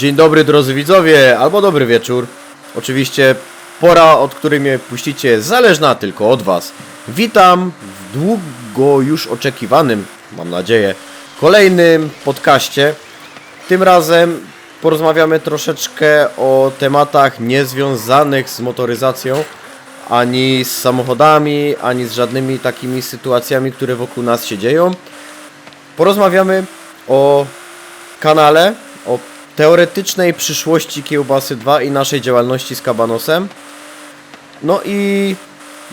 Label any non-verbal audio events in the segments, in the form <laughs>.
Dzień dobry drodzy widzowie, albo dobry wieczór. Oczywiście pora, od której mnie puścicie, zależna tylko od Was. Witam w długo już oczekiwanym, mam nadzieję, kolejnym podcaście. Tym razem porozmawiamy troszeczkę o tematach niezwiązanych z motoryzacją, ani z samochodami, ani z żadnymi takimi sytuacjami, które wokół nas się dzieją. Porozmawiamy o kanale, teoretycznej przyszłości Kiełbasy 2 i naszej działalności z Kabanosem. No i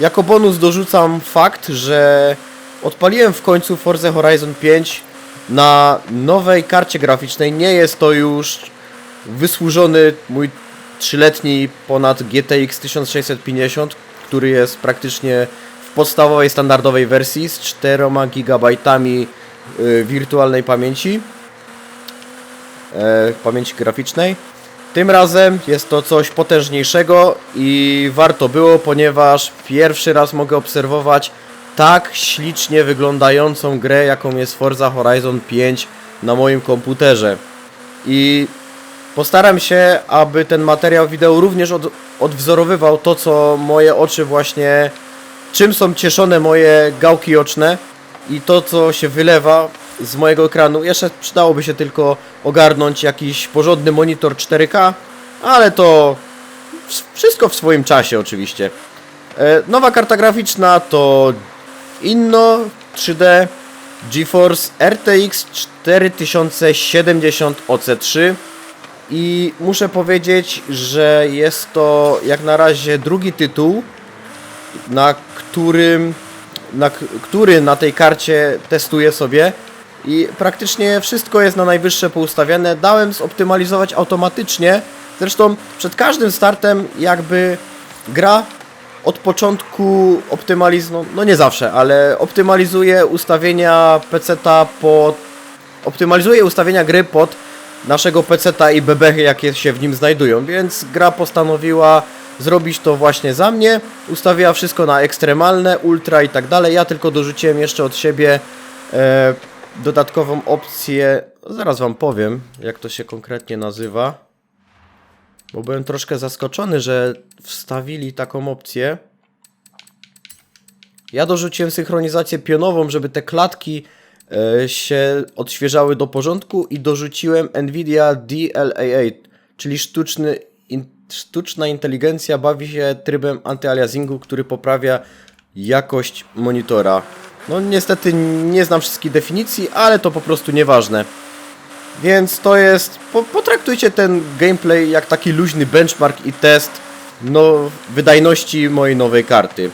jako bonus dorzucam fakt, że odpaliłem w końcu Forza Horizon 5 na nowej karcie graficznej. Nie jest to już wysłużony mój trzyletni ponad GTX 1650, który jest praktycznie w podstawowej, standardowej wersji z 4 GB y, wirtualnej pamięci e, pamięci graficznej. Tym razem jest to coś potężniejszego i warto było, ponieważ pierwszy raz mogę obserwować tak ślicznie wyglądającą grę, jaką jest Forza Horizon 5 na moim komputerze. I postaram się, aby ten materiał wideo również od, odwzorowywał to, co moje oczy właśnie, czym są cieszone moje gałki oczne i to, co się wylewa z mojego ekranu. Jeszcze przydałoby się tylko ogarnąć jakiś porządny monitor 4K, ale to wszystko w swoim czasie oczywiście. E, nowa karta graficzna to Inno 3D GeForce RTX 4070 OC3 i muszę powiedzieć, że jest to jak na razie drugi tytuł, na którym na, który na tej karcie testuję sobie i praktycznie wszystko jest na najwyższe poustawiane. Dałem zoptymalizować automatycznie. Zresztą przed każdym startem jakby gra od początku optymalizuje, no nie zawsze, ale optymalizuje ustawienia PC-ta pod optymalizuje ustawienia gry pod naszego PC-ta i bebechy, jakie się w nim znajdują, więc gra postanowiła zrobić to właśnie za mnie. Ustawiła wszystko na ekstremalne, ultra i tak dalej. Ja tylko dorzuciłem jeszcze od siebie e, dodatkową opcję. Zaraz wam powiem, jak to się konkretnie nazywa. Bo byłem troszkę zaskoczony, że wstawili taką opcję. Ja dorzuciłem synchronizację pionową, żeby te klatki e, się odświeżały do porządku i dorzuciłem Nvidia DLA8, czyli sztuczny, in, sztuczna inteligencja bawi się trybem antyaliasingu, który poprawia jakość monitora. No niestety nie znam wszystkich definicji, ale to po prostu nieważne. Więc to jest. Po, potraktujcie ten gameplay jak taki luźny benchmark i test no, wydajności mojej nowej karty.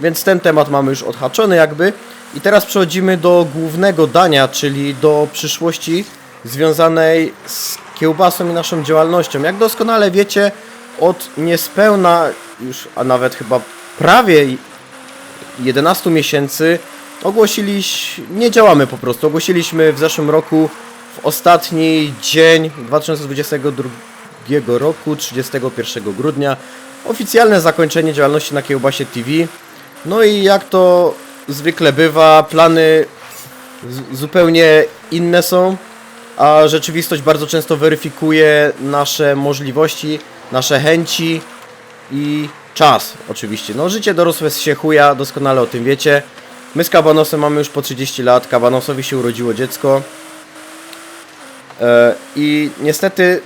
Więc ten temat mamy już odhaczony jakby. I teraz przechodzimy do głównego dania, czyli do przyszłości związanej z kiełbasą i naszą działalnością. Jak doskonale wiecie, od niespełna już, a nawet chyba prawie 11 miesięcy ogłosiliśmy, nie działamy po prostu, ogłosiliśmy w zeszłym roku w ostatni dzień 2022 roku, 31 grudnia, oficjalne zakończenie działalności na Kiełbasie TV. No i jak to zwykle bywa, plany z- zupełnie inne są, a rzeczywistość bardzo często weryfikuje nasze możliwości, nasze chęci i czas oczywiście. No życie dorosłe się chuja, doskonale o tym wiecie. My z Kabanosem mamy już po 30 lat, Kabanosowi się urodziło dziecko. E, I niestety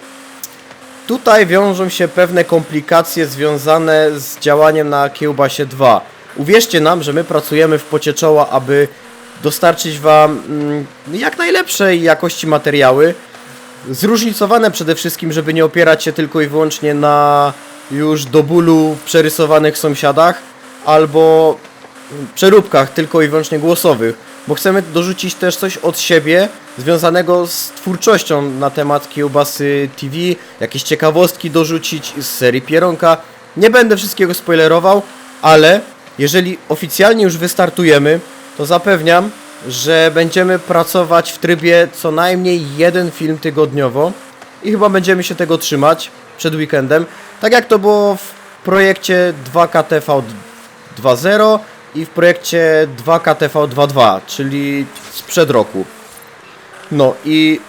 tutaj wiążą się pewne komplikacje związane z działaniem na Kiełbasie 2. Uwierzcie nam, że my pracujemy w pocie czoła, aby dostarczyć Wam mm, jak najlepszej jakości materiały. Zróżnicowane przede wszystkim, żeby nie opierać się tylko i wyłącznie na już do bólu przerysowanych sąsiadach albo przeróbkach tylko i wyłącznie głosowych, bo chcemy dorzucić też coś od siebie związanego z twórczością na temat kiełbasy TV, jakieś ciekawostki dorzucić z serii Pieronka. Nie będę wszystkiego spoilerował, ale jeżeli oficjalnie już wystartujemy, to zapewniam, że będziemy pracować w trybie co najmniej jeden film tygodniowo i chyba będziemy się tego trzymać przed weekendem, tak jak to było w projekcie 2KTV 2.0 i w projekcie 2KTV 2.2, czyli sprzed roku. No i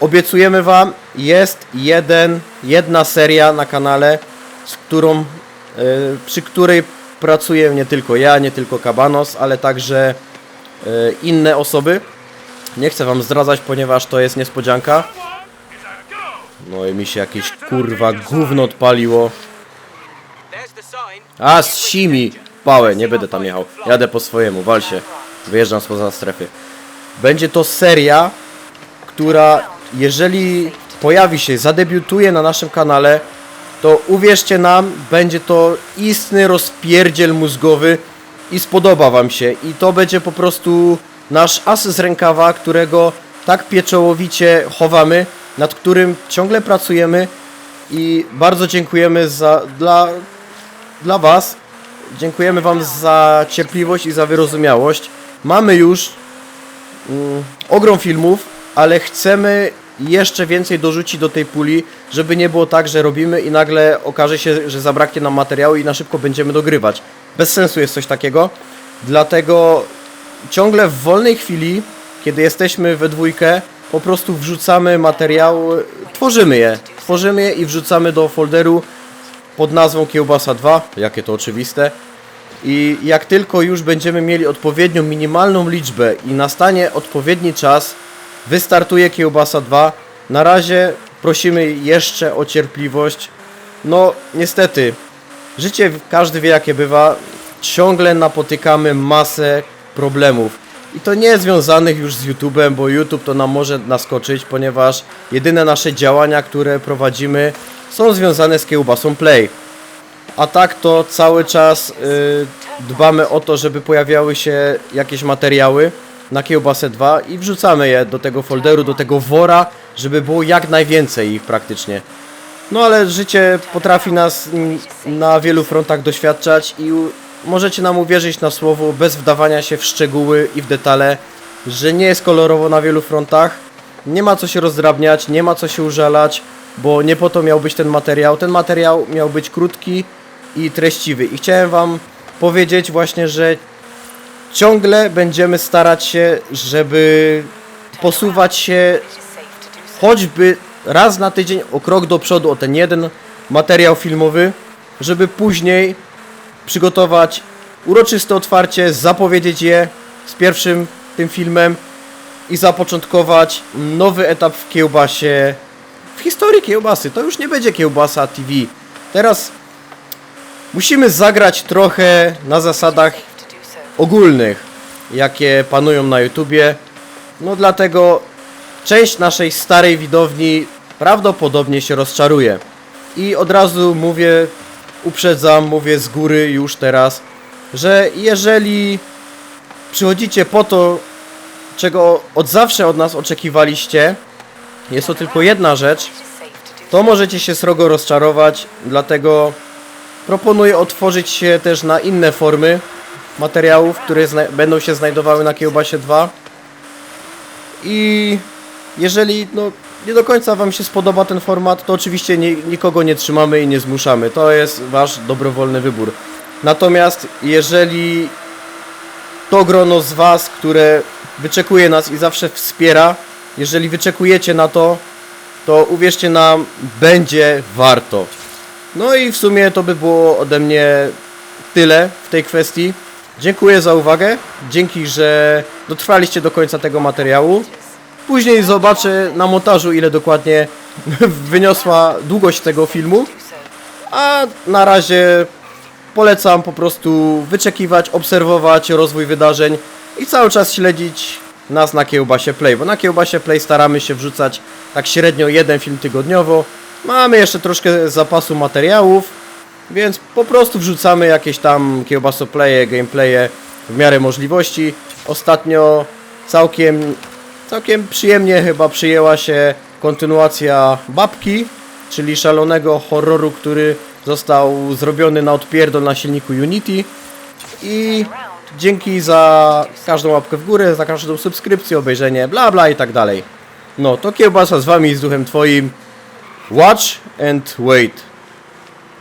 obiecujemy wam, jest jeden, jedna seria na kanale, z którą, e, przy której pracuję nie tylko ja, nie tylko Kabanos, ale także e, inne osoby. Nie chcę wam zdradzać, ponieważ to jest niespodzianka. No i mi się jakieś kurwa gówno odpaliło. A, z Simi! Pałę, nie będę tam jechał. Jadę po swojemu, wal się. Wyjeżdżam spoza strefy. Będzie to seria, która jeżeli pojawi się, zadebiutuje na naszym kanale, to uwierzcie nam, będzie to istny rozpierdziel mózgowy i spodoba wam się. I to będzie po prostu nasz as z rękawa, którego tak pieczołowicie chowamy, nad którym ciągle pracujemy i bardzo dziękujemy za, dla, dla was. Dziękujemy wam za cierpliwość i za wyrozumiałość. Mamy już mm, ogrom filmów, ale chcemy jeszcze więcej dorzucić do tej puli, żeby nie było tak, że robimy i nagle okaże się, że zabraknie nam materiału i na szybko będziemy dogrywać. Bez sensu jest coś takiego. Dlatego ciągle w wolnej chwili, kiedy jesteśmy we dwójkę, po prostu wrzucamy materiał, tworzymy je. Tworzymy je i wrzucamy do folderu pod nazwą Kiełbasa 2, jakie to oczywiste. I jak tylko już będziemy mieli odpowiednią minimalną liczbę i nastanie odpowiedni czas, wystartuje Kiełbasa 2. Na razie prosimy jeszcze o cierpliwość. No, niestety, życie każdy wie jakie bywa. Ciągle napotykamy masę problemów. I to nie związanych już z YouTube'em, bo YouTube to nam może naskoczyć, ponieważ jedyne nasze działania, które prowadzimy są związane z Kiełbasą Play. A tak to cały czas y, dbamy o to, żeby pojawiały się jakieś materiały na Kiełbasę 2 i wrzucamy je do tego folderu, do tego wora, żeby było jak najwięcej ich praktycznie. No ale życie potrafi nas na wielu frontach doświadczać i możecie nam uwierzyć na słowo bez wdawania się w szczegóły i w detale, że nie jest kolorowo na wielu frontach. Nie ma co się rozdrabniać, nie ma co się użalać, bo nie po to miał być ten materiał. Ten materiał miał być krótki i treściwy. I chciałem Wam powiedzieć właśnie, że ciągle będziemy starać się, żeby posuwać się choćby raz na tydzień o krok do przodu o ten jeden materiał filmowy, żeby później przygotować uroczyste otwarcie, zapowiedzieć je z pierwszym tym filmem i zapoczątkować nowy etap w kiełbasie, w historii kiełbasy. To już nie będzie kiełbasa TV. Teraz musimy zagrać trochę na zasadach ogólnych, jakie panują na YouTubie. No dlatego część naszej starej widowni prawdopodobnie się rozczaruje. I od razu mówię, uprzedzam, mówię z góry już teraz, że jeżeli przychodzicie po to, czego od zawsze od nas oczekiwaliście, jest to tylko jedna rzecz, to możecie się srogo rozczarować, dlatego proponuję otworzyć się też na inne formy materiałów, które będą się znajdowały na Kiełbasie 2 i jeżeli no, nie do końca Wam się spodoba ten format, to oczywiście nie, nikogo nie trzymamy i nie zmuszamy. To jest Wasz dobrowolny wybór. Natomiast jeżeli to grono z Was, które wyczekuje nas i zawsze wspiera, jeżeli wyczekujecie na to, to uwierzcie nam, będzie warto. No i w sumie to by było ode mnie tyle w tej kwestii. Dziękuję za uwagę. Dzięki, że dotrwaliście do końca tego materiału. Później zobaczę na montażu, ile dokładnie <laughs> wyniosła długość tego filmu. A na razie polecam po prostu wyczekiwać, obserwować rozwój wydarzeń i cały czas śledzić nas na Kiełbasie Play, bo na Kiełbasie Play staramy się wrzucać tak średnio jeden film tygodniowo. Mamy jeszcze troszkę zapasu materiałów, więc po prostu wrzucamy jakieś tam kiełbasoplaye, gameplaye w miarę możliwości. Ostatnio całkiem, całkiem przyjemnie chyba przyjęła się kontynuacja Babki, czyli szalonego horroru, który został zrobiony na odpierdol na silniku Unity. I dzięki za każdą łapkę w górę, za każdą subskrypcję, obejrzenie, bla bla i tak dalej. No, to kiełbasa z wami i z duchem twoim. Watch and wait.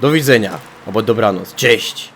Do widzenia, albo dobranoc. Cześć.